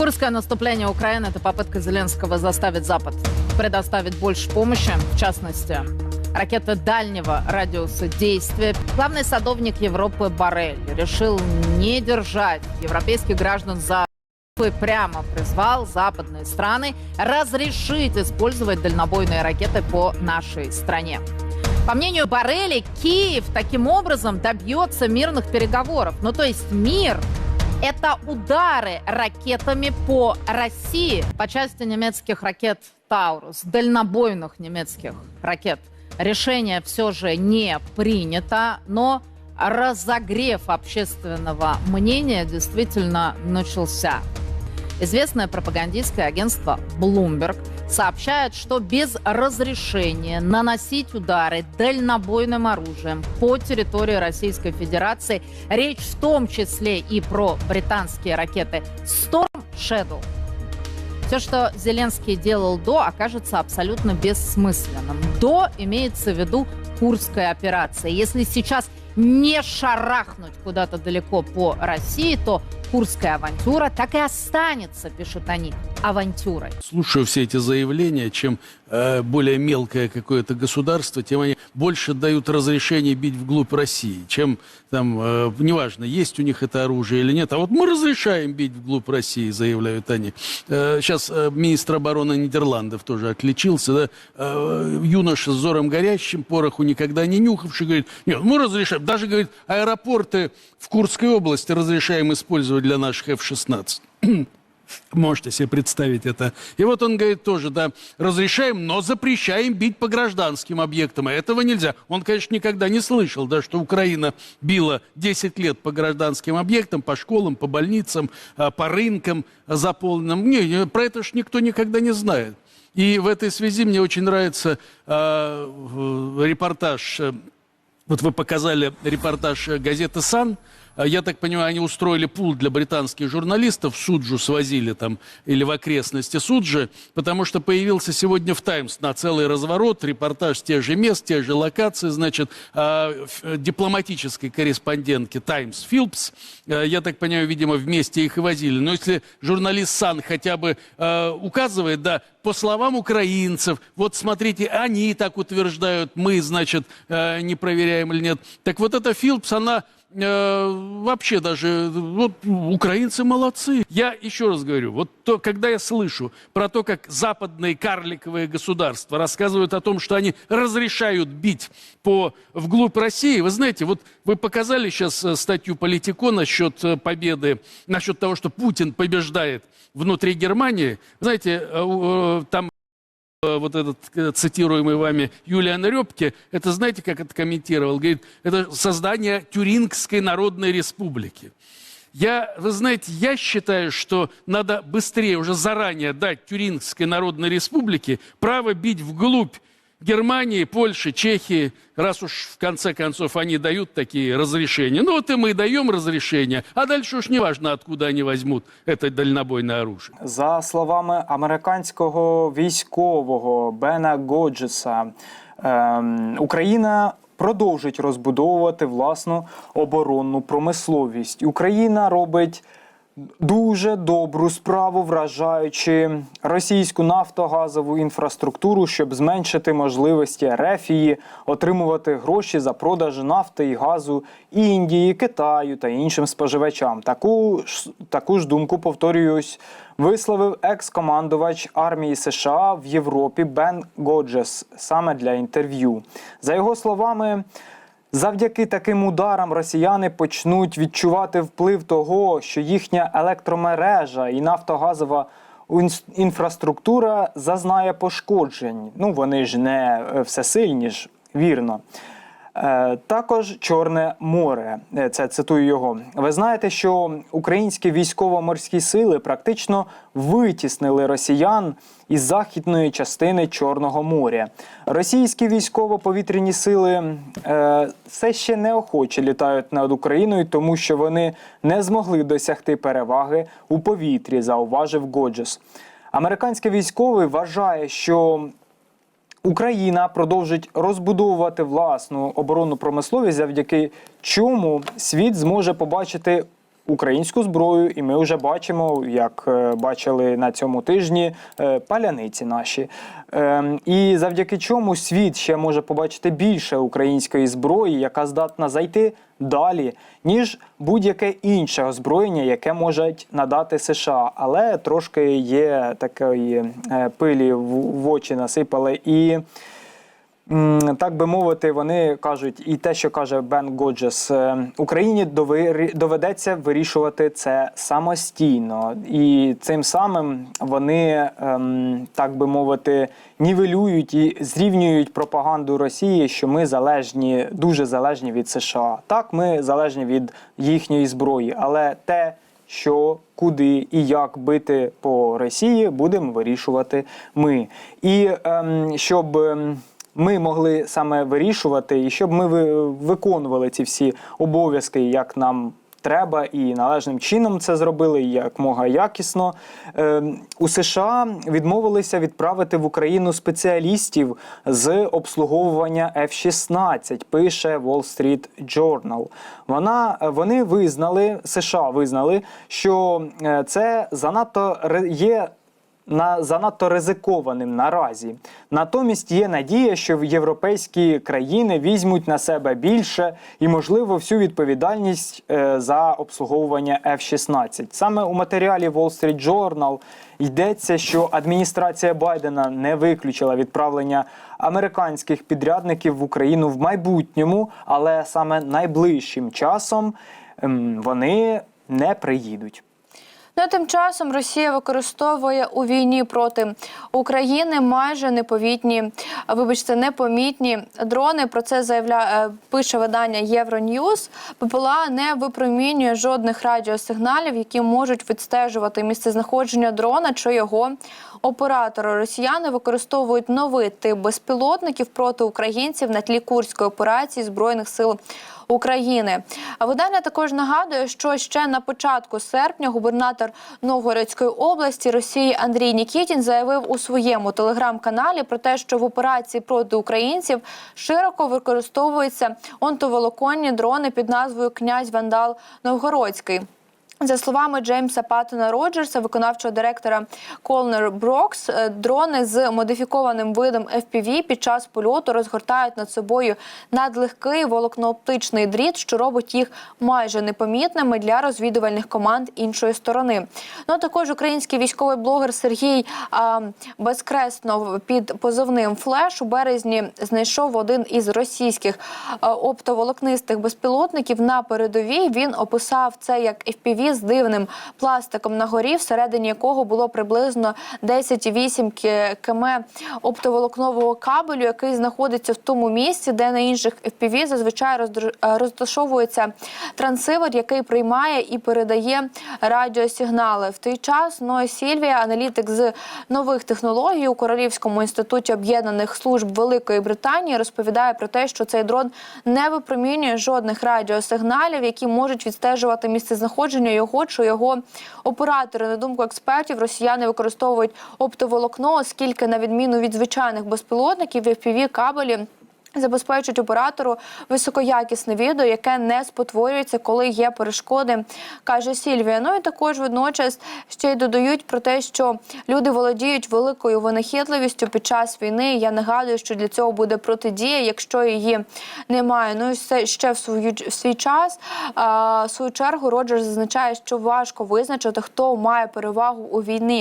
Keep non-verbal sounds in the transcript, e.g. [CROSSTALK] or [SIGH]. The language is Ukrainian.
Курское наступление Украины – это попытка Зеленского заставить Запад предоставить больше помощи, в частности, ракеты дальнего радиуса действия. Главный садовник Европы Барель решил не держать европейских граждан за и прямо призвал западные страны разрешить использовать дальнобойные ракеты по нашей стране. По мнению Барели, Киев таким образом добьется мирных переговоров. Ну, то есть мир – это удары ракетами по России. По части немецких ракет «Таурус», дальнобойных немецких ракет, решение все же не принято, но разогрев общественного мнения действительно начался. Известное пропагандистское агентство Bloomberg сообщает, что без разрешения наносить удары дальнобойным оружием по территории Российской Федерации, речь в том числе и про британские ракеты Storm Shadow, все, что Зеленский делал до, окажется абсолютно бессмысленным. До имеется в виду Курская операция. Если сейчас не шарахнуть куда-то далеко по России, то Курская авантюра так и останется, пишут они, авантюрой. слушаю все эти заявления, чем э, более мелкое какое-то государство, тем они больше дают разрешение бить вглубь России, чем там, э, неважно, есть у них это оружие или нет. А вот мы разрешаем бить вглубь России, заявляют они. Э, сейчас э, министр обороны Нидерландов тоже отличился, да, э, юноша с зором горящим, пороху никогда не нюхавший, говорит, нет, мы разрешаем, даже, говорит, аэропорты в Курской области разрешаем использовать для наших F-16. [CLEARS THROAT] Можете себе представить это. И вот он говорит тоже, да, разрешаем, но запрещаем бить по гражданским объектам. А этого нельзя. Он, конечно, никогда не слышал, да, что Украина била 10 лет по гражданским объектам, по школам, по больницам, а, по рынкам заполненным. Не, про это ж никто никогда не знает. И в этой связи мне очень нравится а, в- репортаж э, вот вы показали репортаж э, газеты «Сан». А, Я так понимаю, они устроили пул для британских журналистов, Суджу свозили там, или в окрестности Суджи, потому что появился сегодня в «Таймс» на целый разворот, репортаж с тех же мест, тех же локаций, значит, э, дипломатической корреспондентки «Таймс» Филпс, э, я так понимаю, видимо, вместе их и возили. Но если журналист «Сан» хотя бы э, указывает, да, по словам украинцев, вот смотрите, они так утверждают, мы, значит, э, не проверяем или нет. Так вот эта Филпс, она э, вообще даже, вот украинцы молодцы. Я еще раз говорю, вот то, когда я слышу про то, как западные карликовые государства рассказывают о том, что они разрешают бить по, вглубь России, вы знаете, вот вы показали сейчас э, статью Политико насчет э, победы, насчет того, что Путин побеждает внутри Германии. Знаете, э, там вот этот э, цитируемый вами Юлиан Репке, это знаете, как это комментировал? Говорит, это создание Тюрингской Народной Республики. Я, вы знаете, я считаю, что надо быстрее, уже заранее дать Тюрингской Народной Республике право бить вглубь Германии, Польши, Чехии, раз уж в конце концов они дают такие разрешения. Ну вот и мы даем разрешение, а дальше уж неважно, откуда они возьмут это дальнобойное оружие. За словами американського військового Бена Годжеса, ем, Україна продовжить розбудовувати власну оборонну промисловість. Україна робить дуже добру справу, вражаючи російську нафтогазову інфраструктуру, щоб зменшити можливості Рефії отримувати гроші за продаж нафти і газу Індії, Китаю та іншим споживачам. Таку ж таку ж думку повторююсь. Висловив екс-командувач армії США в Європі Бен Годжес саме для інтерв'ю. За його словами, Завдяки таким ударам росіяни почнуть відчувати вплив того, що їхня електромережа і нафтогазова інфраструктура зазнає пошкоджень. Ну вони ж не е, всесильні ж, вірно. Е, Також Чорне море. Е, Це цитую його. Ви знаєте, що українські військово-морські сили практично витіснили росіян із західної частини Чорного моря. Російські військово-повітряні сили е, все ще неохоче літають над Україною, тому що вони не змогли досягти переваги у повітрі, зауважив Годжес. Американський військовий вважає, що Україна продовжить розбудовувати власну оборонну промисловість, завдяки чому світ зможе побачити українську зброю, і ми вже бачимо, як е, бачили на цьому тижні, е, паляниці наші. Ем, І завдяки чому світ ще може побачити більше української зброї, яка здатна зайти далі, ніж будь-яке інше озброєння, яке можуть надати США. Але трошки є такої е, пилі в, в очі насипали і. Так би мовити, вони кажуть, і те, що каже Бен Годжес, е, Україні доведеться вирішувати це самостійно, і цим самим вони, ем, так би мовити, нівелюють і зрівнюють пропаганду Росії, що ми залежні, дуже залежні від США. Так, ми залежні від їхньої зброї, але те, що куди і як бити по Росії, будемо вирішувати ми. І ем, щоб. ем, ми могли саме вирішувати, і щоб ми ви- виконували ці всі обов'язки, як нам треба, і належним чином це зробили, як мога якісно. Е, у США відмовилися відправити в Україну спеціалістів з обслуговування F-16, пише Wall Street Journal. Вона вони визнали, США визнали, що е, це занадто є на занадто ризикованим наразі. Натомість є надія, що європейські країни візьмуть на себе більше і, можливо, всю відповідальність е, за обслуговування F-16. Саме у матеріалі Wall Street Journal йдеться, що адміністрація Байдена не виключила відправлення американських підрядників в Україну в майбутньому, але саме найближчим часом ем, вони не приїдуть. Ну, тим часом Росія використовує у війні проти України майже неповітні, вибачте, непомітні дрони. Про це заявляє е, пише видання Євроньюз. ППЛА не випромінює жодних радіосигналів, які можуть відстежувати місцезнаходження дрона чи його оператора. Росіяни використовують новий тип безпілотників проти українців на тлі курської операції збройних сил. України. А видання також нагадує, що ще на початку серпня губернатор Новгородської області Росії Андрій Нікітін заявив у своєму телеграм-каналі про те, що в операції проти українців широко використовуються онтоволоконні дрони під назвою Князь Вандал Новгородський. За словами Джеймса Паттона Роджерса, виконавчого директора Колнер Брокс, е, дрони з модифікованим видом FPV під час польоту розгортають над собою надлегкий волокнооптичний дріт, що робить їх майже непомітними для розвідувальних команд іншої сторони. Ну а також український військовий блогер Сергій а, Безкреснов під позивним Флеш у березні знайшов один із російських а, оптоволокнистих безпілотників на передовій. Він описав це як FPV з дивним пластиком на горі, всередині якого було приблизно 10,8 кі- км оптоволокнового кабелю, який знаходиться в тому місці, де на інших FPV зазвичай е, розташовується трансивер, який приймає і передає радіосигнали. В той час Ной Сільвія, аналітик з нових технологій у Королівському інституті об'єднаних служб Великої Британії, розповідає про те, що цей дрон не випромінює жодних радіосигналів, які можуть відстежувати місцезнаходження його чи його оператори. На думку експертів, росіяни використовують оптоволокно, оскільки, на відміну від звичайних безпілотників, fpv кабелі. Забезпечують оператору високоякісне відео, яке не спотворюється, коли є перешкоди, каже Сільвія. Ну і також водночас ще й додають про те, що люди володіють великою винахідливістю під час війни. Я нагадую, що для цього буде протидія, якщо її немає. Ну і все ще в свою в свій час. А, в свою чергу Роджер зазначає, що важко визначити, хто має перевагу у війні